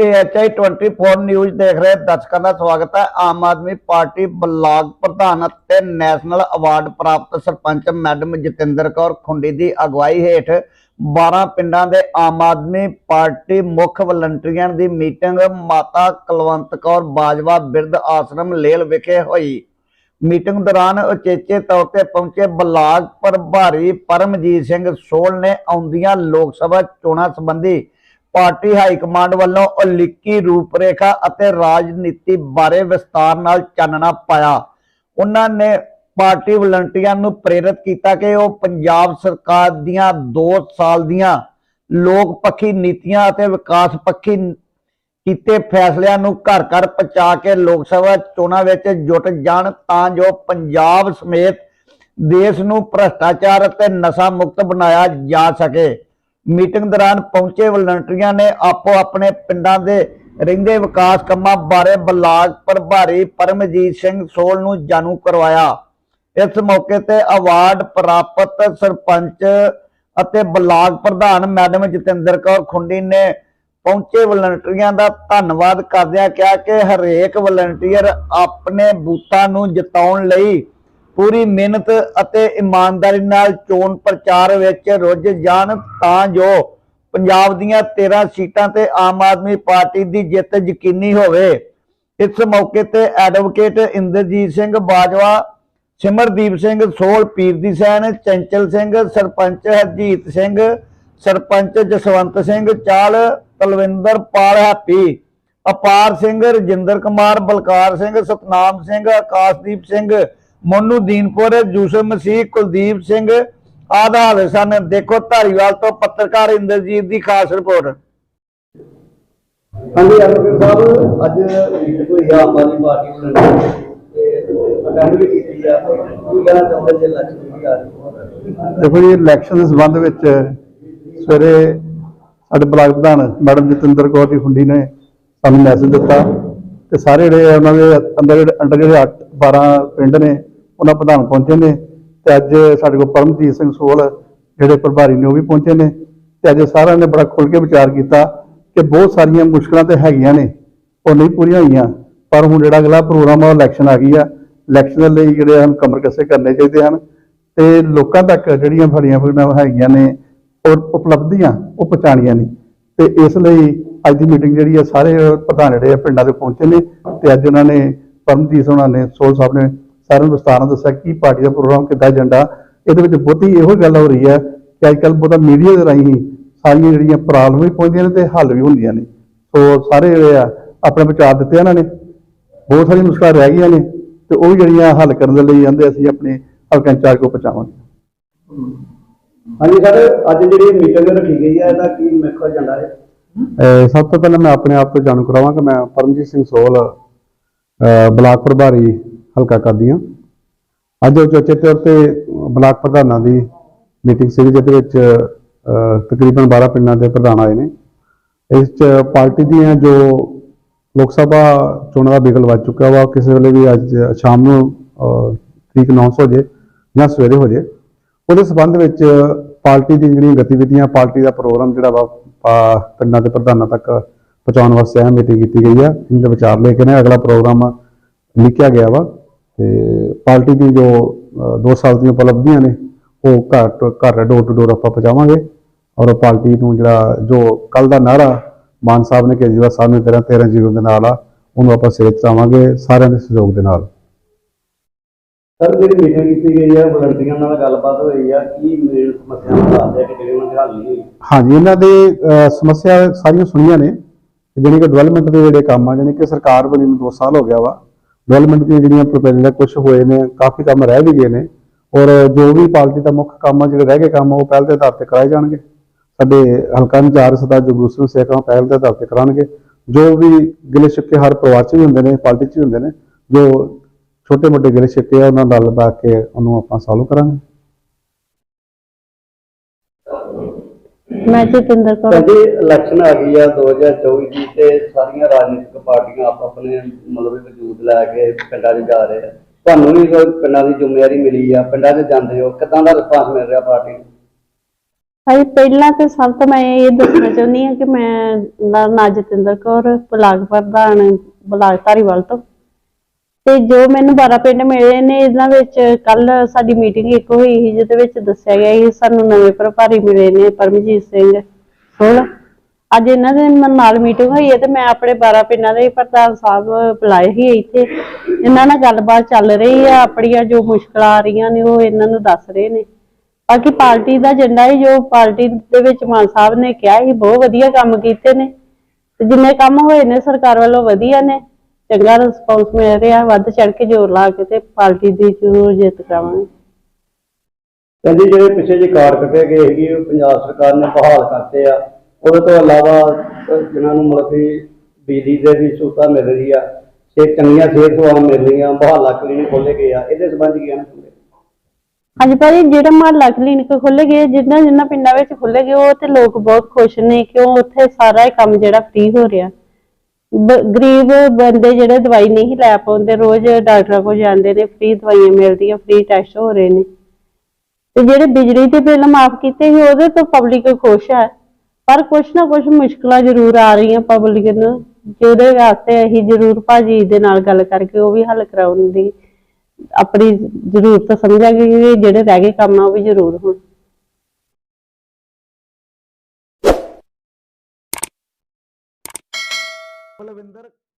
ਏਐਚਆਈ 24 news ਦੇਖ ਰਹੇ ਦਰਸ਼ਕਾਂ ਦਾ ਸਵਾਗਤ ਹੈ। ਆਮ ਆਦਮੀ ਪਾਰਟੀ ਬਲਾਕ ਪ੍ਰਧਾਨ ਅਤੇ ਨੈਸ਼ਨਲ ਅਵਾਰਡ ਪ੍ਰਾਪਤ ਸਰਪੰਚ ਮੈਡਮ ਜਤਿੰਦਰ ਕੌਰ ਖੁੰਡੀ ਦੀ ਅਗਵਾਈ ਹੇਠ 12 ਪਿੰਡਾਂ ਦੇ ਆਮ ਆਦਮੀ ਪਾਰਟੀ ਮੁੱਖ ਵਲੰਟੀਅਰਾਂ ਦੀ ਮੀਟਿੰਗ ਮਾਤਾ ਕੁਲਵੰਤ ਕੌਰ ਬਾਜਵਾ ਬਿਰਧ ਆਸ਼ਰਮ ਲੇਲ ਵਿਖੇ ਹੋਈ। ਮੀਟਿੰਗ ਦੌਰਾਨ ਉਚੇਚੇ ਤੌਰ ਤੇ ਪਹੁੰਚੇ ਬਲਾਕ ਪ੍ਰਭਾਰੀ ਪਰਮਜੀਤ ਸਿੰਘ ਸੋਲ ਨੇ ਆਉਂਦੀਆਂ ਲੋਕ ਸਭਾ ਚੋਣਾਂ ਸੰਬੰਧੀ ਪਾਰਟੀ ਹਾਈ ਕਮਾਂਡ ਵੱਲੋਂ ਉਲੀਕੀ ਰੂਪਰੇਖਾ ਅਤੇ ਰਾਜਨੀਤੀ ਬਾਰੇ ਵਿਸਤਾਰ ਨਾਲ ਚਾਨਣਾ ਪਾਇਆ। ਉਹਨਾਂ ਨੇ ਪਾਰਟੀ ਵਲੰਟੀਅਰਾਂ ਨੂੰ ਪ੍ਰੇਰਿਤ ਕੀਤਾ ਕਿ ਉਹ ਪੰਜਾਬ ਸਰਕਾਰ ਦੀਆਂ 2 ਸਾਲ ਦੀਆਂ ਲੋਕ ਪੱਖੀ ਨੀਤੀਆਂ ਅਤੇ ਵਿਕਾਸ ਪੱਖੀ ਕੀਤੇ ਫੈਸਲਿਆਂ ਨੂੰ ਘਰ ਘਰ ਪਹੁੰਚਾ ਕੇ ਲੋਕ ਸਭਾ ਚੋਣਾਂ ਵਿੱਚ ਜੁਟ ਜਾਣ ਤਾਂ ਜੋ ਪੰਜਾਬ ਸਮੇਤ ਦੇਸ਼ ਨੂੰ ਭ੍ਰਸ਼ਟਾਚਾਰ ਅਤੇ ਨਸ਼ਾ ਮੁਕਤ ਬਣਾਇਆ ਜਾ ਸਕੇ। ਮੀਟਿੰਗ ਦੌਰਾਨ ਪਹੁੰਚੇ ਵਲੰਟੀਅਰਾਂ ਨੇ ਆਪੋ ਆਪਣੇ ਪਿੰਡਾਂ ਦੇ ਰਹਿੰਦੇ ਵਿਕਾਸ ਕੰਮਾਂ ਬਾਰੇ ਬਲਾਕ ਪ੍ਰਭਾਰੀ ਪਰਮਜੀਤ ਸਿੰਘ ਸੋਲ ਨੂੰ ਜਾਣੂ ਕਰਵਾਇਆ। ਇਸ ਮੌਕੇ ਤੇ ਅਵਾਰਡ ਪ੍ਰਾਪਤ ਸਰਪੰਚ ਅਤੇ ਬਲਾਕ ਪ੍ਰਧਾਨ ਮੈਡਮ ਜਤਿੰਦਰ ਕੌਰ ਖੁੰਡੀ ਨੇ ਪਹੁੰਚੇ ਵਲੰਟੀਅਰਾਂ ਦਾ ਧੰਨਵਾਦ ਕਰਦਿਆਂ ਕਿਹਾ ਕਿ ਹਰੇਕ ਵਲੰਟੀਅਰ ਆਪਣੇ ਬੂਥਾਂ ਨੂੰ ਜਿਤਾਉਣ ਲਈ ਪੂਰੀ ਮਿਹਨਤ ਅਤੇ ਇਮਾਨਦਾਰੀ ਨਾਲ ਚੋਣ ਪ੍ਰਚਾਰ ਵਿੱਚ ਰੁੱਝ ਜਾਣ ਤਾਂ ਜੋ ਪੰਜਾਬ ਦੀਆਂ 13 ਸੀਟਾਂ ਤੇ ਆਮ ਆਦਮੀ ਪਾਰਟੀ ਦੀ ਜਿੱਤ ਯਕੀਨੀ ਹੋਵੇ। ਇਸ ਮੌਕੇ ਤੇ ਐਡਵੋਕੇਟ ਇੰਦਰਜੀਤ ਸਿੰਘ ਬਾਜਵਾ, ਸਿਮਰਦੀਪ ਸਿੰਘ ਸੋਲ ਪੀਰ ਦੀ ਸੈਨ, ਚੰਚਲ ਸਿੰਘ, ਸਰਪੰਚ ਹਰਜੀਤ ਸਿੰਘ, ਸਰਪੰਚ ਜਸਵੰਤ ਸਿੰਘ, ਚਾਲ ਤਲਵਿੰਦਰ ਪਾਲ ਹੈਪੀ, ਅਪਾਰ ਸਿੰਘ ਰਜਿੰਦਰ ਕੁਮਾਰ, ਬਲਕਾਰ ਸਿੰਘ ਸਤਨਾਮ ਸਿੰਘ, ਆਕਾਸ਼ਦੀਪ ਸਿੰਘ ਮੋਨੂ ਦੀਨਪੁਰ ਯੂਸਫ ਮਸੀਹ ਕੁਲਦੀਪ ਸਿੰਘ ਆਧਾਰ ਸਨ। ਦੇਖੋ ਧਾਰੀਵਾਲ ਤੋਂ ਪੱਤਰਕਾਰ ਇੰਦਰਜੀਤ ਦੀ ਖਾਸ ਰਿਪੋਰਟ। ਹਾਂਜੀ ਐਡਵੋਕੇਟ ਸਾਹਿਬ ਅੱਜ ਮੀਟਿੰਗ ਹੋਈ ਆ ਆਮ ਆਦਮੀ ਪਾਰਟੀ ਵੱਲੋਂ ਤੇ ਅਟੈਂਡ ਵੀ ਕੀਤੀ ਆ। ਕੀ ਕਹਿਣਾ ਚਾਹੁੰਦੇ ਜੇ ਇਲੈਕਸ਼ਨ ਦੀ ਆ ਰਹੀ ਹੈ ਦੇਖੋ ਜੀ ਇਲੈਕਸ਼ਨ ਦੇ ਸੰਬੰਧ ਵਿੱਚ ਸਵੇਰੇ ਸਾਡੇ ਬਲਾਕ ਪ੍ਰਧਾਨ ਮੈਡਮ ਜਤਿੰਦਰ ਕੌਰ ਦੀ ਹੁੰਡੀ ਨੇ ਸਾਨੂੰ ਮੈਸੇਜ ਦਿੱਤਾ ਤੇ ਸਾਰੇ ਜਿਹੜੇ ਉਹਨਾਂ ਦੇ ਅੰਦਰ ਜਿਹੜੇ ਅੰਡਰ ਜਿਹੜੇ 8 12 ਪਿੰਡ ਨੇ ਉਹਨਾਂ ਪ੍ਰਧਾਨ ਪਹੁੰਚੇ ਨੇ ਤੇ ਅੱਜ ਸਾਡੇ ਕੋਲ ਪਰਮਜੀਤ ਸਿੰਘ ਸੋਲ, ਜਿਹੜੇ ਪ੍ਰਭਾਰੀ ਨੇ ਉਹ ਵੀ ਪਹੁੰਚੇ ਨੇ। ਤੇ ਅੱਜ ਸਾਰਿਆਂ ਨੇ ਬੜਾ ਖੁੱਲ ਕੇ ਵਿਚਾਰ ਕੀਤਾ ਕਿ ਬਹੁਤ ਸਾਰੀਆਂ ਮੁਸ਼ਕਲਾਂ ਤੇ ਹੈਗੀਆਂ ਨੇ, ਉਹ ਨਹੀਂ ਪੂਰੀਆਂ ਹੋਈਆਂ। ਪਰ ਹੁਣ ਜਿਹੜਾ ਅਗਲਾ ਪ੍ਰੋਗਰਾਮ ਆ, ਉਹ ਇਲੈਕਸ਼ਨ ਆ ਗਈ ਆ। ਇਲੈਕਸ਼ਨ ਦੇ ਲਈ ਜਿਹੜੇ ਹਨ, ਕਮਰ ਕੱਸੇ ਕਰਨੇ ਚਾਹੀਦੇ ਹਨ। ਤੇ ਲੋਕਾਂ ਤੱਕ ਜਿਹੜੀਆਂ ਫੜੀਆਂ ਫੜੀਆਂ ਹੈਗੀਆਂ ਨੇ ਔਰ ਉਪਲਬਧੀਆਂ, ਉਹ ਪਹੁੰਚਾਣੀਆਂ ਨੇ। ਤੇ ਇਸ ਲਈ ਅੱਜ ਦੀ ਮੀਟਿੰਗ ਜਿਹੜੀ ਆ, ਸਾਰੇ ਪ੍ਰਧਾਨ ਜਿਹੜੇ ਆ, ਪਿੰਡਾਂ ਦੇ ਪਹੁੰਚੇ ਨੇ। ਤੇ ਅੱਜ ਉਹਨਾਂ ਨੇ, ਪਰਮਜੀਤ ਉਹਨਾਂ ਨੇ, ਸੋਲ ਸਾਹਿਬ ਨੇ ਸਾਰਿਆਂ ਨੂੰ ਵਿਸਤਾਰ ਨਾਲ ਦੱਸਿਆ ਕਿ ਪਾਰਟੀ ਦਾ ਪ੍ਰੋਗਰਾਮ ਕਿੱਦਾਂ ਏਜੰਡਾ ਇਹਦੇ ਵਿੱਚ ਬਹੁਤੀ ਇਹੋ ਗੱਲ ਹੋ ਰਹੀ ਹੈ ਕਿ ਅੱਜ ਕੱਲ੍ਹ ਬਹੁਤਾ ਮੀਡੀਆ ਦੇ ਰਾਹੀਂ ਸਾਰੀਆਂ ਜਿਹੜੀਆਂ ਪ੍ਰੋਬਲਮ ਵੀ ਪਹੁੰਚਦੀਆਂ ਨੇ ਤੇ ਹੱਲ ਵੀ ਹੁੰਦੀਆਂ ਨੇ। ਸੋ ਸਾਰੇ ਜਿਹੜੇ ਆ ਆਪਣੇ ਵਿਚਾਰ ਦਿੱਤੇ ਇਹਨਾਂ ਨੇ ਬਹੁਤ ਸਾਰੀਆਂ ਮੁਸ਼ਕਲਾਂ ਰਹਿ ਗਈਆਂ ਨੇ ਤੇ ਉਹ ਜਿਹੜੀਆਂ ਹੱਲ ਕਰਨ ਦੇ ਲਈ ਜਾਂਦੇ ਅਸੀਂ ਆਪਣੇ ਹਲਕਾ ਇੰਚਾਰਜ ਕੋ ਪਹੁੰਚਾਵਾਂਗੇ ਹਾਂਜੀ ਸਰ ਅੱਜ ਜਿਹੜੀ ਮੀਟਿੰਗ ਰੱਖੀ ਗਈ ਹੈ ਇਹਦਾ ਕੀ ਮੁੱਖ ਏਜੰਡਾ ਹੈ? ਸਭ ਤੋਂ ਪਹਿਲਾਂ ਮੈਂ ਆਪਣੇ ਆਪ ਤੋਂ ਜਾਣੂ ਕਰਾਵਾਂ ਕਿ ਮੈਂ ਪਰਮਜੀਤ ਸਿੰਘ ਸੋਲ ਬਲਾਕ ਪ੍ਰਭਾਰੀ ਹਲਕਾ ਕਰਦੀਆਂ। ਅੱਜ ਉਹ ਚੋਚੇ ਤੌਰ ਤੇ ਬਲਾਕ ਪ੍ਰਧਾਨਾਂ ਦੀ ਮੀਟਿੰਗ ਸੀ ਜਿਹਦੇ ਵਿੱਚ ਤਕਰੀਬਨ 12 ਪਿੰਡਾਂ ਦੇ ਪ੍ਰਧਾਨ ਆਏ ਨੇ। ਇਸ ਚ ਪਾਰਟੀ ਦੀਆਂ ਜੋ ਲੋਕ ਸਭਾ ਚੋਣਾਂ ਦਾ ਬਿਗਲ ਵੱਜ ਚੁੱਕਾ ਵਾ ਕਿਸੇ ਵੇਲੇ ਵੀ ਅੱਜ ਸ਼ਾਮ ਨੂੰ ਅਹ, ਤਰੀਕ ਅਨਾਉਂਸ ਹੋ ਜੇ ਜਾਂ ਸਵੇਰੇ ਹੋ ਜੇ। ਉਹਦੇ ਸਬੰਧ ਵਿੱਚ ਪਾਰਟੀ ਦੀ ਜਿਹੜੀਆਂ ਗਤੀਵਿਧੀਆਂ ਪਾਰਟੀ ਦਾ ਪ੍ਰੋਗਰਾਮ ਜਿਹੜਾ ਵਾ ਪਿੰਡਾਂ ਦੇ ਪ੍ਰਧਾਨਾਂ ਤੱਕ ਪਹੁੰਚਾਉਣ ਵਾਸਤੇ ਇਹ ਮੀਟਿੰਗ ਕੀਤੀ ਗਈ ਆ। ਇਹਦੇ ਵਿਚਾਰ ਲੈ ਕੇ ਨੇ ਅਗਲਾ ਪ੍ਰੋਗਰਾਮ ਲਿਖਿਆ ਗਿਆ ਵਾ। ਤੇ ਪਾਰਟੀ ਦੀ ਜੋ 2 ਸਾਲ ਦੀਆਂ ਉਪਲਬਧੀਆਂ ਨੇ ਉਹ ਘਰ ਘਰ ਡੋਰ ਟੂ ਡੋਰ ਆਪਾਂ ਪਹੁੰਚਾਵਾਂਗੇ ਔਰ ਪਾਰਟੀ ਨੂੰ ਜਿਹੜਾ ਜੋ ਕੱਲ ਦਾ ਨਾਰਾ ਮਾਨ ਸਾਹਿਬ ਨੇ ਕੇਜਰੀਵਾਲ ਸਾਹਿਬ ਨੇ 13 13 ਜੀਰੋ ਦੇ ਨਾਲ ਆ ਉਹਨੂੰ ਆਪਾਂ ਸਿਰੇ ਚੜਾਵਾਂਗੇ ਸਾਰਿਆਂ ਦੇ ਸਹਿਯੋਗ ਦੇ ਨਾਲ। ਸਰ ਜਿਹੜੀ ਮੀਟਿੰਗ ਕੀਤੀ ਗਈ ਹੈ ਵਲੰਟੀਅਰਾਂ ਨਾਲ ਗੱਲਬਾਤ ਹੋਈ ਆ ਕੀ ਮੇਨ ਸਮੱਸਿਆਵਾਂ ਦੱਸਦੇ ਕਿ ਜਿਹੜੇ ਉਹਨਾਂ ਦੇ ਹੱਲ ਨਹੀਂ ਹੋਈ? ਹਾਂਜੀ ਇਹਨਾਂ ਦੇ ਸਮੱਸਿਆ ਸਾਰੀਆਂ ਸੁਣੀਆਂ ਨੇ ਜਿਹੜੀ ਕਿ ਡਿਵੈਲਪਮੈਂਟ ਦੇ ਜਿਹੜੇ ਕੰਮ ਆ ਜਾਣੀ ਕਿ ਸਰਕਾਰ ਬਣੀ ਨੂੰ 2 ਸਾਲ ਹੋ ਗਿਆ ਵਾ ਡਿਵੈਲਪਮੈਂਟ ਦੀਆਂ ਜਿਹੜੀਆਂ ਪ੍ਰੋਪੋਜ਼ਲ ਕੁਝ ਹੋਏ ਨੇ ਕਾਫੀ ਕੰਮ ਰਹਿ ਵੀ ਗਏ ਨੇ। ਔਰ ਜੋ ਵੀ ਪਾਰਟੀ ਦਾ ਮੁੱਖ ਕੰਮ ਆ ਜਿਹੜੇ ਰਹਿ ਗਏ ਕੰਮ ਆ, ਉਹ ਪਹਿਲ ਦੇ ਆਧਾਰ ਤੇ ਕਰਾਏ ਜਾਣਗੇ। ਸਾਡੇ ਹਲਕਾ ਇੰਚਾਰਜ ਸਰਦਾਰ ਜਗਰੂਪ ਸਿੰਘ ਸੇਖਾਂ ਪਹਿਲ ਦੇ ਆਧਾਰ ਤੇ ਕਰਾਉਣਗੇ। ਜੋ ਵੀ ਗਿਲੇ ਸ਼ਿਕਵੇ ਹਰ ਪਰਿਵਾਰ 'ਚ ਵੀ ਹੁੰਦੇ ਨੇ ਪਾਰਟੀ 'ਚ ਵੀ ਹੁੰਦੇ ਨੇ ਜੋ ਛੋਟੇ ਮੋਟੇ ਗਿਲੇ ਸ਼ਿਕਵੇ ਆ ਉਹਨਾਂ ਨਾਲ ਬਾ ਕੇ ਉਹਨੂੰ ਆਪਾਂ ਸੋਲਵ ਕਰਾਂਗੇ। ਮੈਂ ਜਤਿੰਦਰ ਕੌਰ। ਕਹਿੰਦੇ ਇਲੈਕਸ਼ਨ ਆ ਗਈ ਆ 2024 ਦੀ ਤੇ ਸਾਰੀਆਂ ਰਾਜਨੀਤਿਕ ਪਾਰਟੀਆਂ ਆਪ ਆਪਣੇ ਮਤਲਬ ਵਜੂਦ ਲੈ ਕੇ ਪਿੰਡਾਂ 'ਚ ਜਾ ਰਹੇ ਆ। ਤੁਹਾਨੂੰ ਵੀ ਕੋਈ ਪਿੰਡਾਂ ਦੀ ਜ਼ਿੰਮੇਵਾਰੀ ਮਿਲੀ ਆ? ਪਿੰਡਾਂ 'ਚ ਜਾਂਦੇ ਹੋ? ਕਿਦਾਂ ਦਾ ਰਿਸਪਾਂਸ ਮਿਲ ਰਿਹਾ ਪਾਰਟੀ ਨੂੰ? ਭਾਈ ਪਹਿਲਾਂ ਤੇ ਸਭ ਤੋਂ ਮੈਂ ਇਹ ਦੱਸਣਾ ਚਾਹੁੰਦੀ ਹਾਂ ਕਿ ਮੈਂ ਨਾਂ ਜਤਿੰਦਰ ਕੌਰ ਬਲਾਕ ਪ੍ਰਧਾਨ ਬਲਾਕ ਧਾਰੀਵਾਲ ਤੋਂ। ਤੇ ਜੋ ਮੈਨੂੰ 12 ਪਿੰਡ ਮਿਲੇ ਨੇ, ਇਹਨਾਂ ਵਿੱਚ ਕੱਲ ਸਾਡੀ ਮੀਟਿੰਗ ਇੱਕ ਹੋਈ ਸੀ, ਜਿਹਦੇ ਵਿੱਚ ਦੱਸਿਆ ਗਿਆ ਸੀ ਸਾਨੂੰ ਨਵੇਂ ਪ੍ਰਭਾਰੀ ਮਿਲੇ ਨੇ ਪਰਮਜੀਤ ਸਿੰਘ ਸੋਲ ਅੱਜ ਇਹਨਾਂ ਦੇ ਨਾਲ ਮੀਟਿੰਗ ਹੋਈ ਹੈ ਤੇ ਮੈਂ ਆਪਣੇ 12 ਪਿੰਡਾਂ ਦੇ ਪ੍ਰਧਾਨ ਸਾਹਿਬ ਬੁਲਾਏ ਸੀ ਇੱਥੇ। ਇਹਨਾਂ ਨਾਲ ਗੱਲਬਾਤ ਚੱਲ ਰਹੀ ਆ, ਆਪਣੀਆਂ ਜੋ ਮੁਸ਼ਕਲਾਂ ਆ ਰਹੀਆਂ ਨੇ, ਉਹ ਇਹਨਾਂ ਨੂੰ ਦੱਸ ਰਹੇ ਨੇ। ਬਾਕੀ ਪਾਰਟੀ ਦਾ ਏਜੰਡਾ ਹੈ ਜੋ ਪਾਰਟੀ ਦੇ ਵਿੱਚ ਮਾਨ ਸਾਹਿਬ ਨੇ ਕਿਹਾ ਸੀ, ਬਹੁਤ ਵਧੀਆ ਕੰਮ ਕੀਤੇ ਨੇ। ਤੇ ਜਿੰਨੇ ਕੰਮ ਹੋਏ ਨੇ, ਸਰਕਾਰ ਵੱਲੋਂ ਵਧੀਆ ਨੇ। ਚੰਗਾ ਰਿਸਪੌਂਸ ਮਿਲ ਰਿਹਾ ਵੱਧ ਚੜ ਕੇ ਜ਼ੋਰ ਲਾ ਕੇ ਤੇ ਪਾਰਟੀ ਦੀ ਜ਼ਰੂਰ ਜਿੱਤ ਕਰਾਵਾਂਗੇ। ਕਹਿੰਦੇ ਜਿਹੜੇ ਪਿੱਛੇ ਜੇ ਕਾਰਡ ਕੱਟੇ ਗਏ ਹੈਗੇ ਉਹ ਪੰਜਾਬ ਸਰਕਾਰ ਨੇ ਬਹਾਲ ਕਰਤੇ ਆ। ਉਹਦੇ ਤੋਂ ਇਲਾਵਾ ਜਿਨ੍ਹਾਂ ਨੂੰ ਮਤਲਬ ਕਿ ਬਿਜਲੀ ਦੇ ਵੀ ਸਹੂਲਤਾਂ ਮਿਲ ਰਹੀ ਆ ਤੇ ਚੰਗੀਆਂ ਸਿਹਤ ਸੇਵਾਵਾਂ ਮਿਲ ਰਹੀਆਂ ਬਹਾਲਾ ਕਲੀਨਿਕ ਖੋਲੇ ਗਏ ਆ ਇਹਦੇ ਸੰਬੰਧ ਕੀ ਕਹਿਣਾ ਚਾਹੁੰਦੇ ਹਾਂਜੀ ਭਾਜੀ ਜਿਹੜਾ ਮਹੱਲਾ ਕਲੀਨਿਕ ਖੁੱਲੇ ਗਏ ਜਿੰਨਾ ਜਿੰਨਾ ਪਿੰਡਾਂ ਵਿੱਚ ਖੁੱਲੇ ਗਏ ਉਹ ਤੇ ਲੋਕ ਬਹੁਤ ਖੁਸ਼ ਨੇ ਕਿਉਂ ਉੱਥੇ ਸਾਰਾ ਹੀ ਕੰਮ ਜਿਹੜਾ ਫ੍ਰੀ ਹੋ ਰਿਹਾ। ਗਰੀਬ ਬੰਦੇ ਜਿਹੜੇ ਦਵਾਈ ਨਹੀਂ ਲੈ ਪਾਉਂਦੇ, ਰੋਜ਼ ਡਾਕਟਰਾਂ ਕੋਲ ਜਾਂਦੇ ਨੇ ਫ੍ਰੀ ਦਵਾਈਆਂ ਮਿਲਦੀਆਂ ਫ੍ਰੀ ਟੈਸਟ ਹੋ ਰਹੇ ਨੇ। ਤੇ ਜਿਹੜੇ ਬਿਜਲੀ ਦੇ ਬਿੱਲ ਮਾਫ ਕੀਤੇ ਸੀ, ਉਹਦੇ ਤੋਂ ਪਬਲਿਕ ਖੁਸ਼ ਹੈ ਪਰ ਕੁਛ ਨਾ ਕੁਛ ਮੁਸ਼ਕਲਾਂ ਜ਼ਰੂਰ ਆ ਰਹੀਆਂ ਪਬਲਿਕ ਨੂੰ ਜਿਹਦੇ ਵਾਸਤੇ ਅਸੀਂ ਜ਼ਰੂਰ ਭਾਜੀ ਦੇ ਨਾਲ ਗੱਲ ਕਰਕੇ ਉਹ ਵੀ ਹੱਲ ਕਰਾਉਣ ਦੀ ਆਪਣੀ ਜ਼ਰੂਰਤ ਸਮਝਾਂਗੇ ਕਿ ਜਿਹੜੇ ਰਹਿ ਗਏ ਕੰਮ ਆ, ਉਹ ਵੀ ਜ਼ਰੂਰ ਹੋਣ।